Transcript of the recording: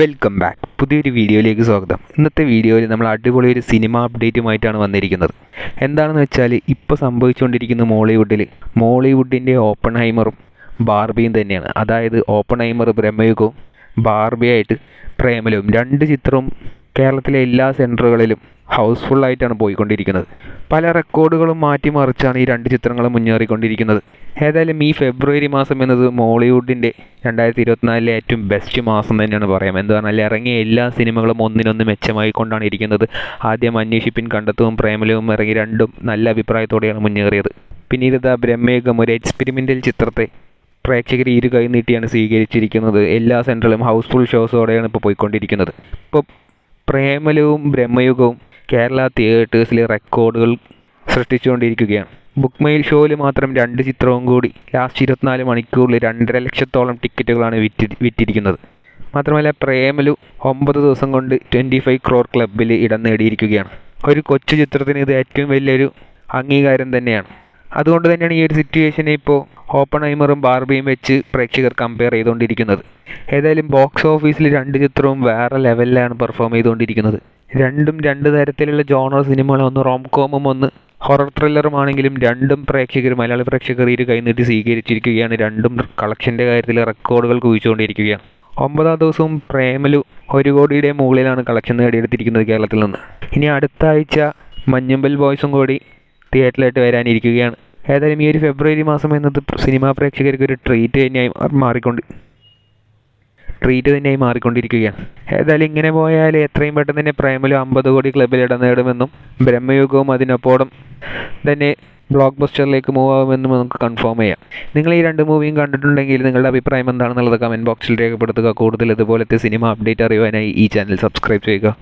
Welcome back പുതിയൊരു വീഡിയോയിലേക്ക് സ്വാഗതം. ഇന്നത്തെ വീഡിയോയിൽ നമ്മൾ അടിപൊളി ഒരു സിനിമ അപ്ഡേറ്റുമായിട്ടാണ് വന്നിരിക്കുന്നത്. എന്താണെന്ന് വെച്ചാൽ ഇപ്പോൾ സംഭവിച്ചുകൊണ്ടിരിക്കുന്ന മോളിവുഡിൽ മോളിവുഡിന്റെ ഓപ്പൺ ഹൈമറും ബാർബിയും തന്നെയാണ്. അതായത് ഓപ്പൺ ഹൈമർ ബ്രഹ്മയുഗവും ബാർബിയായിട്ട് പ്രേമലവും. രണ്ട് ചിത്രവും കേരളത്തിലെ എല്ലാ സെന്ററുകളിലും ഹൗസ്ഫുൾ ആയിട്ടാണ് പോയിക്കൊണ്ടിരിക്കുന്നത്. പല റെക്കോർഡുകളും മാറ്റിമറിച്ചാണ് ഈ രണ്ട് ചിത്രങ്ങളും മുന്നേറിക്കൊണ്ടിരിക്കുന്നത്. ഏതായാലും ഈ ഫെബ്രുവരി മാസം എന്നത് മോളിവുഡിന്റെ രണ്ടായിരത്തി ഇരുപത്തിനാലിലെ ഏറ്റവും ബെസ്റ്റ് മാസം തന്നെയാണ് പറയാം. എന്ന് പറഞ്ഞാൽ ഇറങ്ങിയ എല്ലാ സിനിമകളും ഒന്നിനൊന്ന് മെച്ചമായി കൊണ്ടാണ് ഇരിക്കുന്നത്. ആദ്യം അന്വേഷിപ്പിൻ കണ്ടെത്തും പ്രേമലവും ഇറങ്ങി രണ്ടും നല്ല അഭിപ്രായത്തോടെയാണ് മുന്നേറിയത്. പിന്നീട് ഇതാ ബ്രഹ്മയുഗം ഒരു എക്സ്പെരിമെന്റൽ ചിത്രത്തെ പ്രേക്ഷകർ ഇരു കൈ നീട്ടിയാണ് സ്വീകരിച്ചിരിക്കുന്നത്. എല്ലാ സെന്ററിലും ഹൗസ്ഫുൾ ഷോസോടെയാണ് ഇപ്പോൾ പോയിക്കൊണ്ടിരിക്കുന്നത്. ഇപ്പോൾ പ്രേമലവും ബ്രഹ്മയുഗവും കേരള തിയേറ്റേഴ്സിലെ റെക്കോർഡുകൾ സൃഷ്ടിച്ചുകൊണ്ടിരിക്കുകയാണ്. ബുക്ക് ഷോയിൽ മാത്രം രണ്ട് ചിത്രവും കൂടി ലാസ്റ്റ് ഇരുപത്തിനാല് മണിക്കൂറിൽ രണ്ടര ലക്ഷത്തോളം ടിക്കറ്റുകളാണ് വിറ്റി വിറ്റിരിക്കുന്നത്. മാത്രമല്ല പ്രേമലു ഒമ്പത് ദിവസം കൊണ്ട് ട്വന്റി ഫൈവ് ക്രോർ ക്ലബിൽ ഇടം നേടിയിരിക്കുകയാണ്. ഒരു കൊച്ചു ചിത്രത്തിന് ഇത് ഏറ്റവും വലിയൊരു അംഗീകാരം തന്നെയാണ്. അതുകൊണ്ട് തന്നെയാണ് ഈ ഒരു സിറ്റുവേഷനെ ഇപ്പോൾ ഓപ്പൺ ഐമറും ബാർബിയും വെച്ച് പ്രേക്ഷകർ കമ്പയർ ചെയ്തുകൊണ്ടിരിക്കുന്നത് ഏതായാലും ബോക്സ് ഓഫീസിൽ രണ്ട് ചിത്രവും വേറെ ലെവലിലാണ് പെർഫോം ചെയ്തുകൊണ്ടിരിക്കുന്നത് രണ്ടും രണ്ട് തരത്തിലുള്ള ജോണർ സിനിമകളും ഒന്ന് റോം കോമും ഒന്ന് ഹൊറർ ത്രില്ലറും ആണെങ്കിലും രണ്ടും പ്രേക്ഷകർ മലയാള പ്രേക്ഷകർ ഇരു കൈനീട്ടി സ്വീകരിച്ചിരിക്കുകയാണ്. രണ്ടും കളക്ഷന്റെ കാര്യത്തിൽ റെക്കോർഡുകൾ കുഴിച്ചുകൊണ്ടിരിക്കുകയാണ്. ഒമ്പതാം ദിവസവും പ്രേമലു ഒരു കോടിയുടെ മുകളിലാണ് കളക്ഷൻ നേടിയെടുത്തിരിക്കുന്നത് കേരളത്തിൽ നിന്ന്. ഇനി അടുത്ത ആഴ്ച മഞ്ഞുമ്പൽ ബോയ്സും കൂടി തിയേറ്ററിലായിട്ട് വരാനിരിക്കുകയാണ്. ഏതായാലും ഈ ഒരു ഫെബ്രുവരി മാസം എന്നത് സിനിമാ പ്രേക്ഷകർക്ക് ഒരു ട്രീറ്റ് തന്നെയായി മാറിക്കൊണ്ട് ട്രീറ്റ് തന്നെയായി മാറിക്കൊണ്ടിരിക്കുകയാണ്. ഏതായാലും ഇങ്ങനെ പോയാൽ എത്രയും പെട്ടെന്ന് തന്നെ പ്രേമലും അമ്പത് കോടി ക്ലബിൽ ഇടം നേടുമെന്നും ബ്രഹ്മയുഗവും അതിനൊപ്പം തന്നെ ബ്ലോക്ക് ബസ്റ്ററിലേക്ക് മൂവ് ആകുമെന്നും നമുക്ക് കൺഫേം ചെയ്യാം. നിങ്ങൾ ഈ രണ്ട് മൂവിയും കണ്ടിട്ടുണ്ടെങ്കിൽ നിങ്ങളുടെ അഭിപ്രായം എന്താണെന്നുള്ളത് കമന്റ് ബോക്സിൽ രേഖപ്പെടുത്തുക. കൂടുതൽ ഇതുപോലത്തെ സിനിമ അപ്ഡേറ്റ് അറിയുവാനായി ഈ ചാനൽ സബ്സ്ക്രൈബ് ചെയ്യുക.